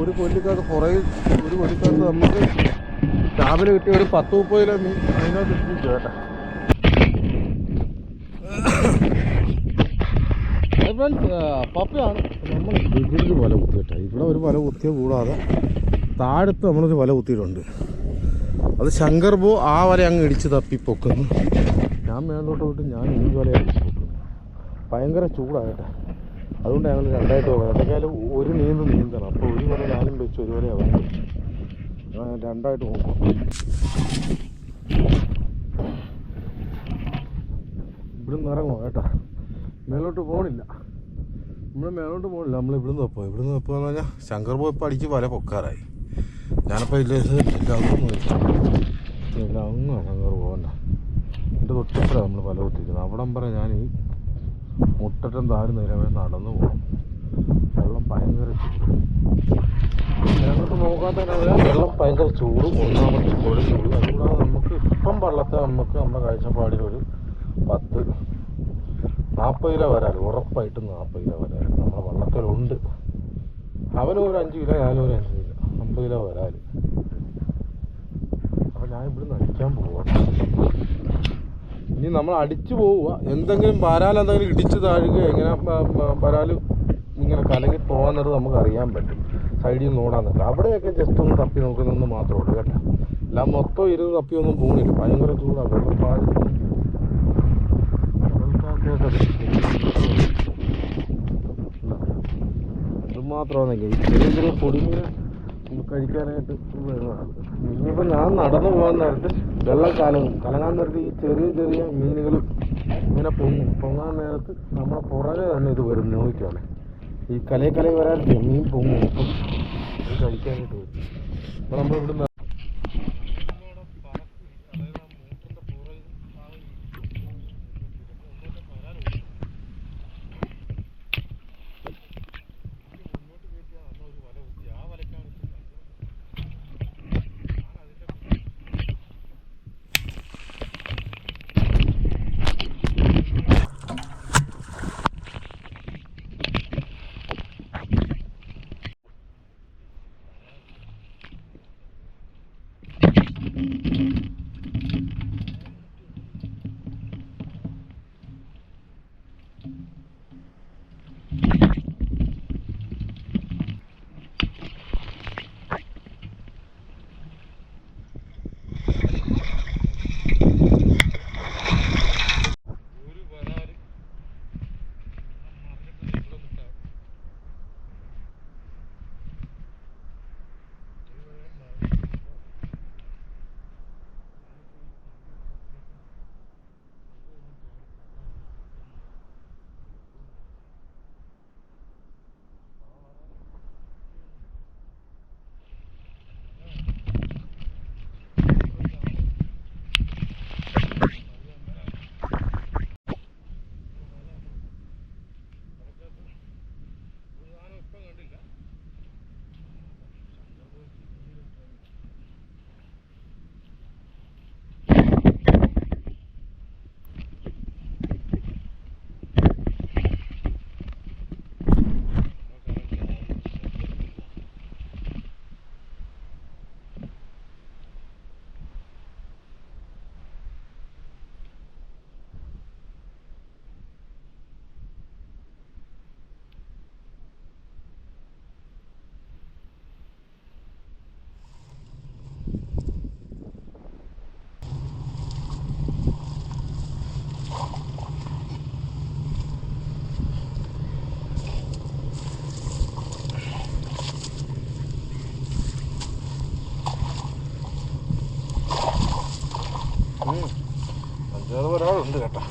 ഒരു കൊല്ലിക്കകത്ത് കുറേ ഒരു കൊല്ലിക്കകത്ത് നമുക്ക് രാവിലെ കിട്ടിയ ഒരു പത്ത് മുപ്പത് കിലോ മീൻ അതിനകത്ത് ഇട്ടിട്ട് കേട്ടാ. പപ്പയാണ്. നമ്മൾ ഇവിടെ വല കുത്തിയിട്ട. ഇവിടെ ഒരു വല കുത്തിയ കൂടാതെ താഴത്ത് നമ്മളൊരു വല കുത്തിയിട്ടുണ്ട്. അത് ശങ്കർ ബോ ആ വല അങ്ങ് ഇടിച്ച് തപ്പി പൊക്കുന്നു. ഞാൻ മേളോട്ട് പോയിട്ട് ഞാൻ ഈ വല അടിച്ച് പൊക്കുന്നു ഭയങ്കര ചൂടാകട്ടെ അതുകൊണ്ട് ഞങ്ങൾ രണ്ടായിട്ട് പോകാം എന്തൊക്കെയാലും ഒരു നീന്ത് നീന്തണം. അപ്പോൾ ഒരു വല ഞാനും വെച്ച് ഒരു വല അവനും വെച്ചു. രണ്ടായിട്ട് പോകും. ഇവിടുന്ന് ഇറങ്ങുമോ കേട്ടോ. മേലോട്ട് പോകണില്ല നമ്മൾ മേലോട്ട് പോകണില്ല നമ്മൾ ഇവിടുന്ന് വെപ്പോ ഇവിടുന്ന് വെപ്പോന്ന് പറഞ്ഞാൽ ശങ്കർ പോയപ്പോൾ അടിച്ച് വല പൊക്കാറായി. ഞാനപ്പോൾ ഇല്ല ഇല്ല അതൊന്നും ഇല്ല. അങ്ങ് ശങ്കർ പോകണ്ട എന്റെ തൊട്ടിപ്പുറ നമ്മൾ വല തൊട്ടിരിക്കുന്നത് അവിടം പറ ഞാൻ ഈ മുട്ടറ്റം താഴെ നിലവേ നടന്നു പോകും വെള്ളം ഭയങ്കര ചൂട്. നോക്കാത്ത വെള്ളം ഭയങ്കര ചൂട്. ഒന്നാമത്തെ കോഴി ചൂട്. അതുകൂടാതെ നമുക്ക് ഇപ്പം വള്ളത്തെ നമുക്ക് നമ്മുടെ കാഴ്ചപ്പാടിൽ ഒരു പത്ത് നാൽപ്പത് കിലോ വരാൽ ഉറപ്പായിട്ടും നാൽപ്പത് കിലോ വരാൽ നമ്മുടെ വള്ളത്തിലുണ്ട് അവനും ഒരു അഞ്ച് കിലോ ഞാനും ഒരു അഞ്ച് കിലോ. അമ്പത് കിലോ വരാൽ. അപ്പം ഞാൻ ഇവിടുന്ന് അടിക്കാൻ പോവാണ് ഇനി നമ്മൾ അടിച്ചു പോവുക. എന്തെങ്കിലും വരാൽ എന്തെങ്കിലും ഇടിച്ച് താഴുക എങ്ങനെ വരാൽ ഇങ്ങനെ കലങ്ങി പോകുന്നത് നമുക്ക് അറിയാൻ പറ്റും. സൈഡിൽ നിന്ന് ഓടാൻ നിൽക്കുക അവിടെയൊക്കെ ജസ്റ്റ് ഒന്ന് തപ്പി നോക്കുന്നതെന്ന് മാത്രമേ ഉള്ളൂ കേട്ടോ. എല്ലാം മൊത്തം ഇരുന്ന് തപ്പി ഒന്നും പോണില്ല. ഭയങ്കര ചൂടാണ് വെള്ളം പാതി ഇത് മാത്രമാണ് ഈ ചെറിയ ചെറിയ പൊടിമീൻ നമുക്ക് കഴിക്കാനായിട്ട് വരുന്നതാണ്. ഇനിയിപ്പോൾ ഞാൻ നടന്നു പോകാൻ നേരത്ത് വെള്ളക്കാലവും കലങ്ങും. കലങ്ങാൻ നേരത്ത് ഈ ചെറിയ ചെറിയ മീനുകൾ ഇങ്ങനെ പൊങ്ങും പൊങ്ങാൻ നേരത്ത് നമ്മുടെ പുറകെ തന്നെ ഇത് വരും നോക്കിയാണ് ഈ കലയെ കലയെ വരാൻ മീൻ പൊങ്ങും. അപ്പം കഴിക്കാനായിട്ട് വരും. അപ്പോൾ നമ്മൾ അഞ്ചാറ് ഒരാളുണ്ട് കേട്ടോ.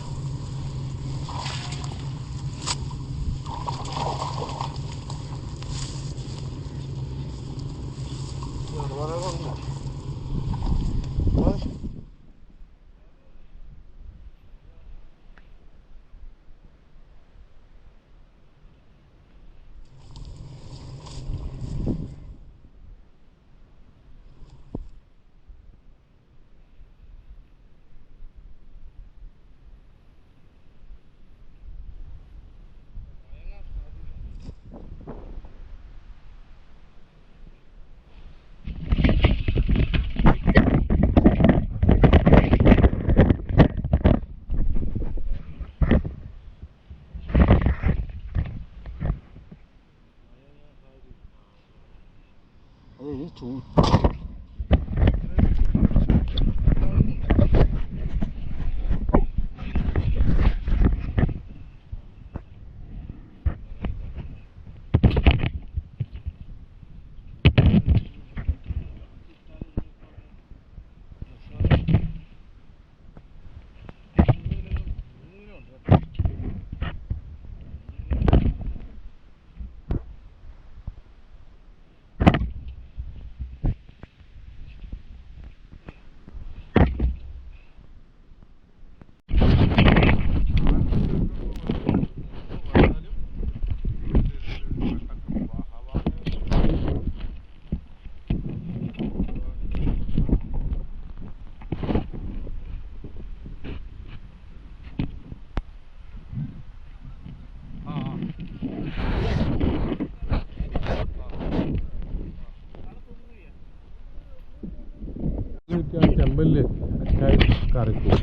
കറിക്കും.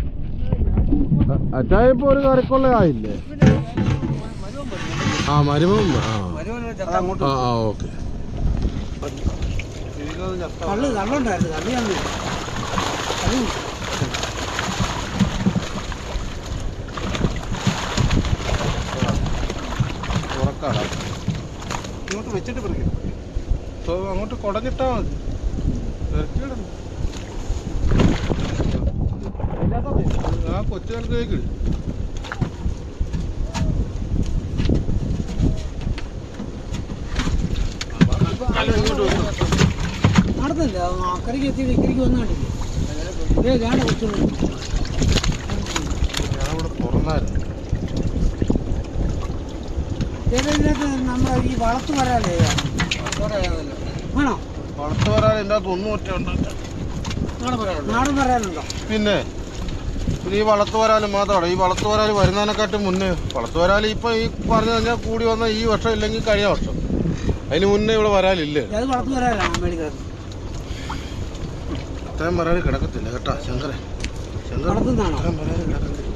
അച്ചായ ഒരു കറിക്കുള്ള ആയില്ലേ? ആ മരുമം ആ. ആ ആ ഓക്കെ. കള്ള് കള്ളുണ്ടായിരുന്നു. കള്ള് ഞാൻ ഇങ്ങോട്ട് വെച്ചിട്ട് പറിക്കും. അങ്ങോട്ട് കുടഞ്ഞിട്ടാ മതി. കൊച്ചു കാലത്തേക്ക് നടന്നില്ല. അക്കരയ്ക്ക് എത്തി ഇക്കരയ്ക്ക് വന്നാണ്ടില്ലേ ഇതേ വേണ്ട കുറച്ചുള്ളൂ ഞാനിവിടെ തുറന്നായിരുന്നു ഇതിനകത്ത് നമ്മൾ ഈ വളർത്ത് വരാലേ വേണോ? വളർത്ത് വരാൻ എന്താ അകത്ത് ഒന്നും ഒറ്റ ഉണ്ട് നാടൻ വരാനുണ്ടോ? പിന്നെ? പിന്നെ ഈ വളർത്തുവരാൽ വരാലും മാത്രമാണ്. ഈ വളർത്തുവരാൽ വരുന്നതിനെക്കാട്ടും മുന്നേ വളർത്തുവരാൽ ഇപ്പം ഈ പറഞ്ഞു കഴിഞ്ഞാൽ കൂടി വന്ന ഈ വർഷം ഇല്ലെങ്കിൽ കഴിഞ്ഞ വർഷം. അതിന് മുന്നേ ഇവിടെ വരാലില്ലേ അത്രയും വരാൽ കിടക്കത്തില്ല കേട്ടാ ശങ്കരൻ ശങ്കരൻ വളർത്തുന്നതാണോ അത്രയും വരാൽ കിടക്കത്തില്ല.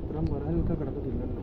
ഇത്രയും കിടക്കത്തില്ലല്ലോ.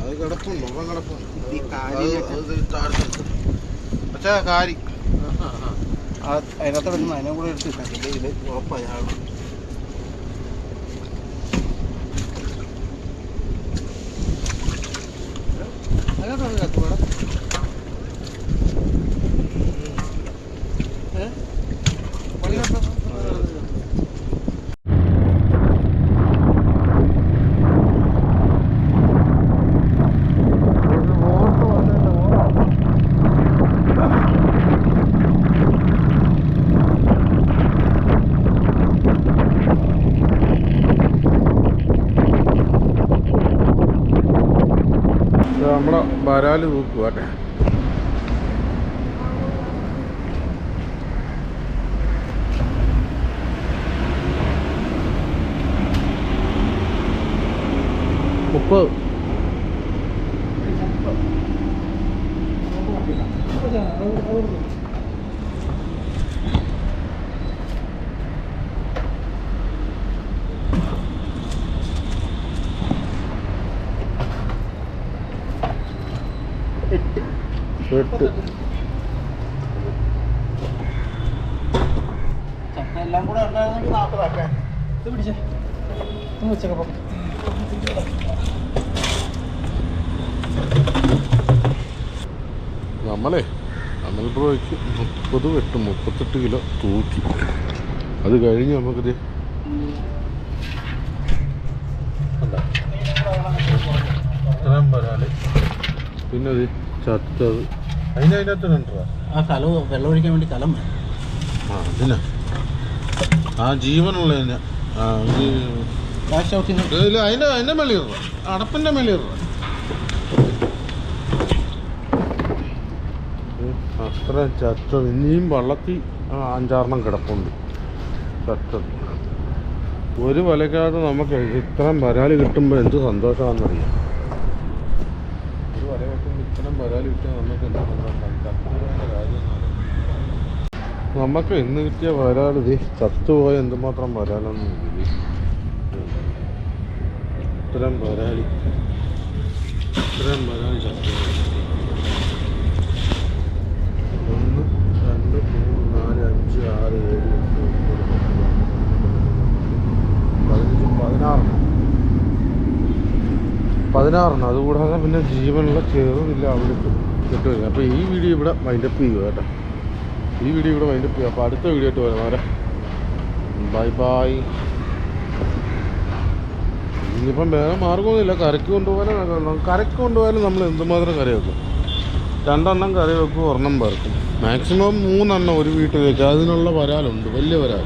അത് കിടപ്പുണ്ട് പക്ഷേ കാരി അതിനകത്ത് വരുന്ന അതിനെ കൂടെ എടുത്ത് ഇത് ഉറപ്പായി ആൾ അതിനകത്താണ് കത്തുവാട നമ്മളെ വരാൽ തൂക്കുവാട്ടെ മുപ്പത്. എട്ട്. എല്ലാം കൂടെ ഉണ്ടായിരുന്നെങ്കിൽ ഇത് പിടിച്ചേ. ഒന്ന് വെച്ചേക്കപ്പം നമ്മളെ അമൽ ബ്രോയ്ക്ക് മുപ്പത് വെട്ട് മുപ്പത്തെട്ട് കിലോ തൂക്കി. അത് കഴിഞ്ഞ് നമുക്കിത്? ഇത്രയും വരാൽ. പിന്നെ അത് ചത്തത്. അതിന് അതിനകത്ത് രണ്ടര ആ? കലം വെള്ളം ഒഴിക്കാൻ വേണ്ടി കലം ആ അതിനാ. ആ ജീവനുള്ളതിന് അതിന്റെ കാശ് ഔട്ടിന് ഇല്ല അത്ര ചത്തത് ഇനിയും വള്ളത്തിൽ അഞ്ചാറെണ്ണം കിടപ്പുണ്ട്. ചത്തത് ഒരു വലക്കാതെ നമുക്ക് ഇത്രയും വരാൽ കിട്ടുമ്പോൾ എന്ത് സന്തോഷമാണെന്നറിയാം. ഒരു വല കിട്ടുമ്പോൾ ഇത്രയും വരാൽ കിട്ടിയാൽ നമുക്ക് എന്ത് നമുക്ക് ഇന്ന് കിട്ടിയ വരാൽ ഇത് ചത്തുപോയ എന്തുമാത്രം വരാലെന്ന് ഇത് ഇത്തരം വരാലി ഇത്തരം വരാലി ചത്തുപോയി ഒന്ന് രണ്ട് മൂന്ന് നാല് അഞ്ച് ആറ് ഏഴ് എട്ട് ഒമ്പത് പതിനഞ്ചും പതിനാറെണ്ണം പതിനാറ്. പതിനാറെണ്ണം. അതുകൂടാതെ പിന്നെ ജീവനുള്ള ചേറുമില്ല അവിടെ കിട്ടുമില്ല അപ്പോൾ ഈ വീഡിയോ ഇവിടെ വൈൻഡപ്പ് ചെയ്യുക കേട്ടോ. ഈ വീഡിയോ ഇവിടെ വൈൻഡപ്പ് ചെയ്യുക. അപ്പോൾ അടുത്ത വീഡിയോ ആയിട്ട് വരാം. അവരെ ബൈ ബൈ ഇനിയിപ്പം വേറെ മാർഗമൊന്നുമില്ല. കരയ്ക്ക് കൊണ്ടുപോകാനും കരയ്ക്ക് കൊണ്ടുപോയാലും നമ്മൾ എന്തുമാത്രം കറി വെക്കും രണ്ടെണ്ണം കറി വെക്കും ഒരെണ്ണം വറുക്കും മാക്സിമം മൂന്നെണ്ണം ഒരു വീട്ടിൽ വീട്ടിലേക്ക് അതിനുള്ള വരാലുണ്ട് വലിയ വരാൽ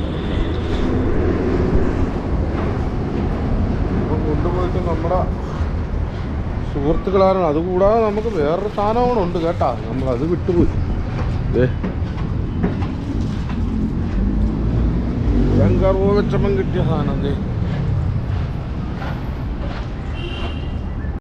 അപ്പം കൊണ്ടുപോയിട്ട് നമ്മുടെ സുഹൃത്തുക്കളാരും അതുകൂടാതെ നമുക്ക് വേറൊരു സാധനം ഉണ്ട് കേട്ടാ. നമ്മൾ അത് വിട്ടുപോയി. ഭയങ്കര വെച്ചപ്പം കിട്ടിയ സാധനം ദേ.